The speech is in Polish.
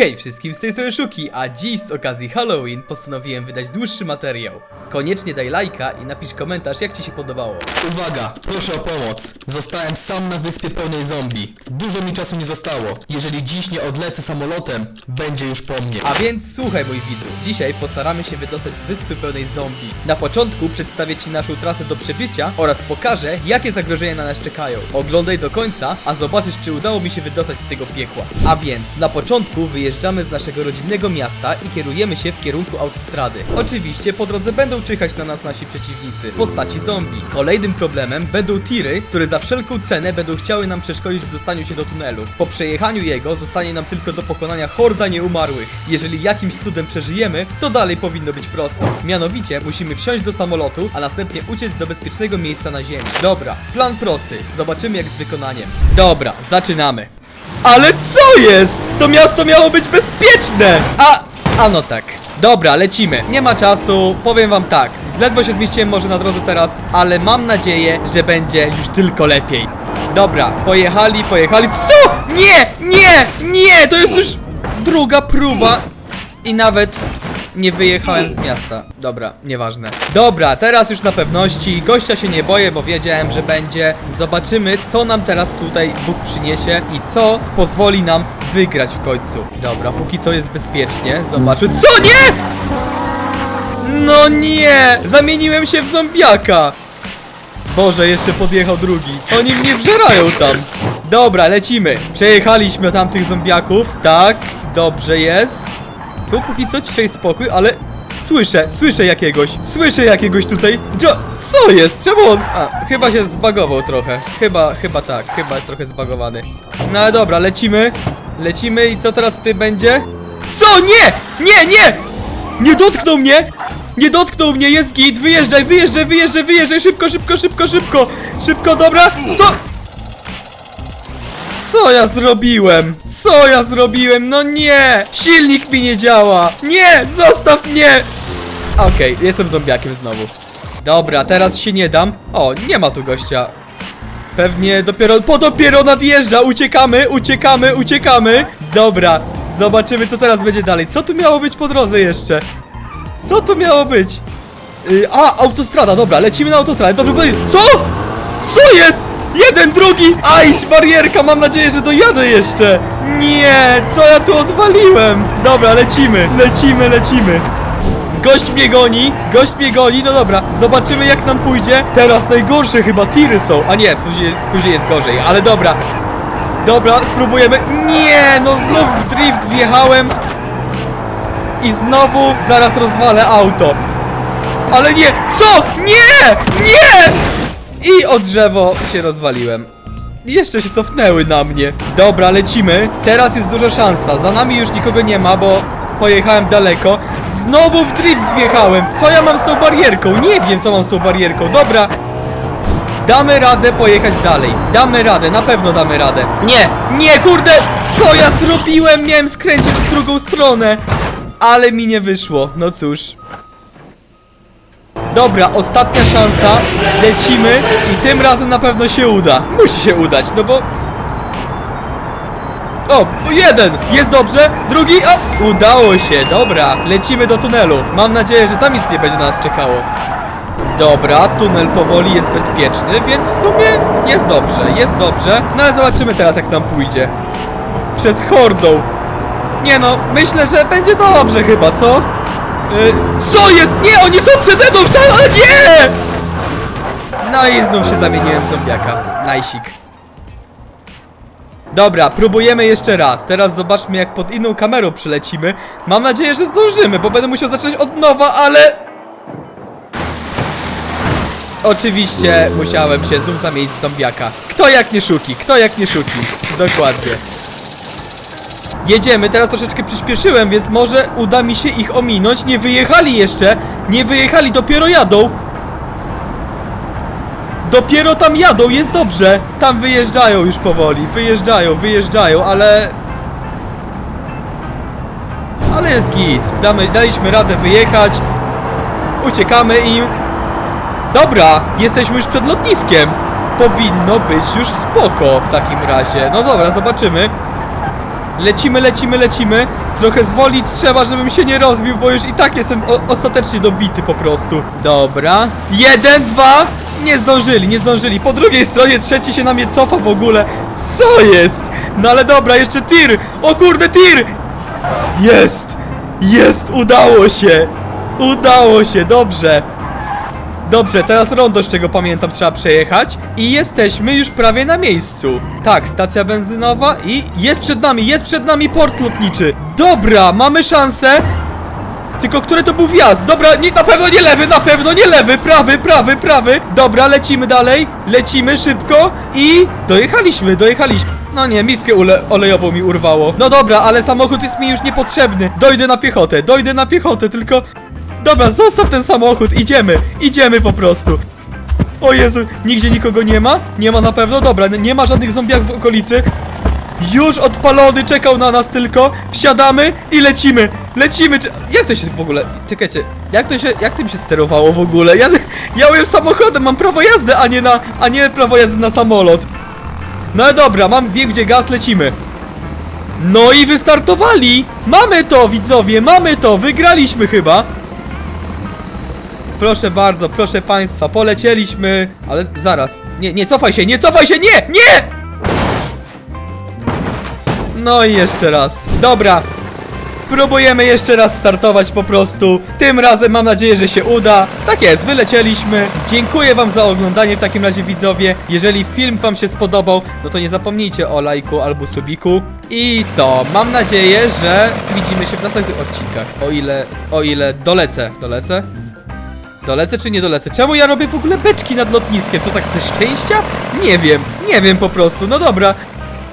Hej wszystkim, z tej strony Szuki, a dziś z okazji Halloween postanowiłem wydać dłuższy materiał. Koniecznie daj lajka i napisz komentarz jak ci się podobało. Uwaga, proszę o pomoc. Zostałem sam na wyspie pełnej zombie. Dużo mi czasu nie zostało. Jeżeli dziś nie odlecę samolotem, będzie już po mnie. A więc słuchaj mój widzu, dzisiaj postaramy się wydostać z wyspy pełnej zombie. Na początku przedstawię ci naszą trasę do przebycia oraz pokażę jakie zagrożenia na nas czekają. Oglądaj do końca, a zobaczysz czy udało mi się wydostać z tego piekła. A więc na początku wyjeżdżamy z naszego rodzinnego miasta i kierujemy się w kierunku autostrady. Oczywiście po drodze będą czyhać na nas nasi przeciwnicy, postaci zombie. Kolejnym problemem będą tiry, które za wszelką cenę będą chciały nam przeszkodzić w dostaniu się do tunelu. Po przejechaniu jego zostanie nam tylko do pokonania horda nieumarłych. Jeżeli jakimś cudem przeżyjemy, to dalej powinno być prosto. Mianowicie musimy wsiąść do samolotu, a następnie uciec do bezpiecznego miejsca na ziemi. Dobra, plan prosty. Zobaczymy jak z wykonaniem. Dobra, zaczynamy. Ale co jest? To miasto miało być bezpieczne! A, a no tak. Dobra, lecimy. Nie ma czasu, powiem wam tak. Ledwo się zmieściłem może na drodze teraz, ale mam nadzieję, że będzie już tylko lepiej. Dobra, pojechali, pojechali. Co? Nie, nie, nie! To jest już druga próba i nawet nie wyjechałem z miasta. Dobra, nieważne. Dobra, teraz już na pewności. Gościa się nie boję, bo wiedziałem, że będzie. Zobaczymy, co nam teraz tutaj Bóg przyniesie i co pozwoli nam wygrać w końcu. Dobra, póki co jest bezpiecznie. Zobaczmy. Co nie? No nie! Zamieniłem się w zombiaka! Boże, jeszcze podjechał drugi. Oni mnie wżerają tam. Dobra, lecimy. Przejechaliśmy tamtych zombiaków. Tak, dobrze jest. Tu póki co ciszej spokój, ale słyszę, słyszę jakiegoś. Słyszę jakiegoś tutaj. Gdzie? Co jest? Czemu on? A, chyba się zbagował trochę. Chyba, chyba tak, chyba trochę zbagowany. No ale dobra, lecimy. Lecimy i co teraz tutaj będzie? Co? Nie! Nie, nie! Nie dotknął mnie! Nie dotknął mnie, jest git, wyjeżdżaj, wyjeżdżaj, wyjeżdżaj, wyjeżdżaj, szybko, szybko, szybko, szybko, szybko, dobra, co? Co ja zrobiłem? Co ja zrobiłem? No nie! Silnik mi nie działa! Nie! Zostaw mnie! Okej, jestem zombiakiem znowu. Dobra, teraz się nie dam. O, nie ma tu gościa. Pewnie dopiero, po dopiero nadjeżdża, uciekamy, uciekamy, uciekamy. Dobra, zobaczymy co teraz będzie dalej. Co tu miało być po drodze jeszcze? Co to miało być? Yy, a, autostrada, dobra, lecimy na autostradę. Powiedzieć. Co? Co jest? Jeden, drugi! Ajdź, barierka, mam nadzieję, że dojadę jeszcze. Nie, co ja tu odwaliłem? Dobra, lecimy, lecimy, lecimy. Gość mnie goni, gość mnie goni, no dobra, zobaczymy jak nam pójdzie. Teraz najgorsze chyba tiry są, a nie, później, później jest gorzej, ale dobra. Dobra, spróbujemy. Nie, no znów w drift wjechałem. I znowu zaraz rozwalę auto. Ale nie! Co? Nie! Nie! I o drzewo się rozwaliłem. Jeszcze się cofnęły na mnie. Dobra, lecimy. Teraz jest duża szansa. Za nami już nikogo nie ma, bo pojechałem daleko. Znowu w drift wjechałem. Co ja mam z tą barierką? Nie wiem, co mam z tą barierką. Dobra. Damy radę pojechać dalej. Damy radę, na pewno damy radę. Nie, nie, kurde! Co ja zrobiłem? Miałem skręcić w drugą stronę. Ale mi nie wyszło. No cóż. Dobra, ostatnia szansa. Lecimy i tym razem na pewno się uda. Musi się udać, no bo... O, jeden! Jest dobrze, drugi, o! Udało się, dobra. Lecimy do tunelu. Mam nadzieję, że tam nic nie będzie na nas czekało. Dobra, tunel powoli jest bezpieczny, więc w sumie jest dobrze, jest dobrze. No ale zobaczymy teraz jak nam pójdzie. Przed hordą. Nie no, myślę, że będzie dobrze chyba, co? Y, co jest? Nie, oni są przede mną, ale nie! No i znów się zamieniłem w zombiaka. Najsik. Dobra, próbujemy jeszcze raz. Teraz zobaczmy jak pod inną kamerą przylecimy. Mam nadzieję, że zdążymy, bo będę musiał zacząć od nowa, ale... Oczywiście musiałem się znów zamienić w zombiaka. Kto jak nie szuki, kto jak nie szuki. Dokładnie. Jedziemy, teraz troszeczkę przyspieszyłem, więc może uda mi się ich ominąć. Nie wyjechali jeszcze, nie wyjechali, dopiero jadą. Dopiero tam jadą, jest dobrze. Tam wyjeżdżają już powoli, wyjeżdżają, wyjeżdżają, ale... Ale jest git, Damy, daliśmy radę wyjechać. Uciekamy im. Dobra, jesteśmy już przed lotniskiem. Powinno być już spoko w takim razie. No dobra, zobaczymy. Lecimy, lecimy, lecimy. Trochę zwolnić trzeba, żebym się nie rozbił, bo już i tak jestem ostatecznie dobity po prostu. Dobra. Jeden, dwa. Nie zdążyli, nie zdążyli. Po drugiej stronie trzeci się na mnie cofa w ogóle. Co jest? No ale dobra, jeszcze tir. O kurde, tir. Jest! Jest! Udało się! Udało się, dobrze! Dobrze, teraz rondo, z czego pamiętam, trzeba przejechać i jesteśmy już prawie na miejscu. Tak, stacja benzynowa i jest przed nami, jest przed nami port lotniczy. Dobra, mamy szansę. Tylko który to był wjazd? Dobra, nie, na pewno nie lewy, na pewno nie lewy, prawy, prawy, prawy. Dobra, lecimy dalej, lecimy szybko i dojechaliśmy, dojechaliśmy. No nie, miskę olejową mi urwało. No dobra, ale samochód jest mi już niepotrzebny. Dojdę na piechotę, dojdę na piechotę, tylko... Dobra, zostaw ten samochód, idziemy, idziemy po prostu. O Jezu, nigdzie nikogo nie ma? Nie ma na pewno? Dobra, nie ma żadnych zombiak w okolicy. Już odpalony, czekał na nas tylko. Wsiadamy i lecimy. Lecimy. Jak to się w ogóle. Czekajcie, jak to się. Jak tym się sterowało w ogóle? Ja, ja byłem samochodem, mam prawo jazdy, a nie na. a nie prawo jazdy na samolot. No dobra, mam wiem gdzie gaz, lecimy. No i wystartowali! Mamy to, widzowie, mamy to! Wygraliśmy chyba! Proszę bardzo, proszę państwa, polecieliśmy. Ale zaraz. Nie, nie cofaj się, nie cofaj się, nie! Nie! No i jeszcze raz. Dobra. Próbujemy jeszcze raz startować po prostu. Tym razem mam nadzieję, że się uda. Tak jest, wylecieliśmy. Dziękuję wam za oglądanie w takim razie widzowie. Jeżeli film wam się spodobał, no to nie zapomnijcie o lajku albo subiku. I co? Mam nadzieję, że widzimy się w następnych odcinkach. O ile, o ile dolecę. Dolecę? Dolecę czy nie dolecę? Czemu ja robię w ogóle beczki nad lotniskiem? To tak ze szczęścia? Nie wiem, nie wiem po prostu. No dobra,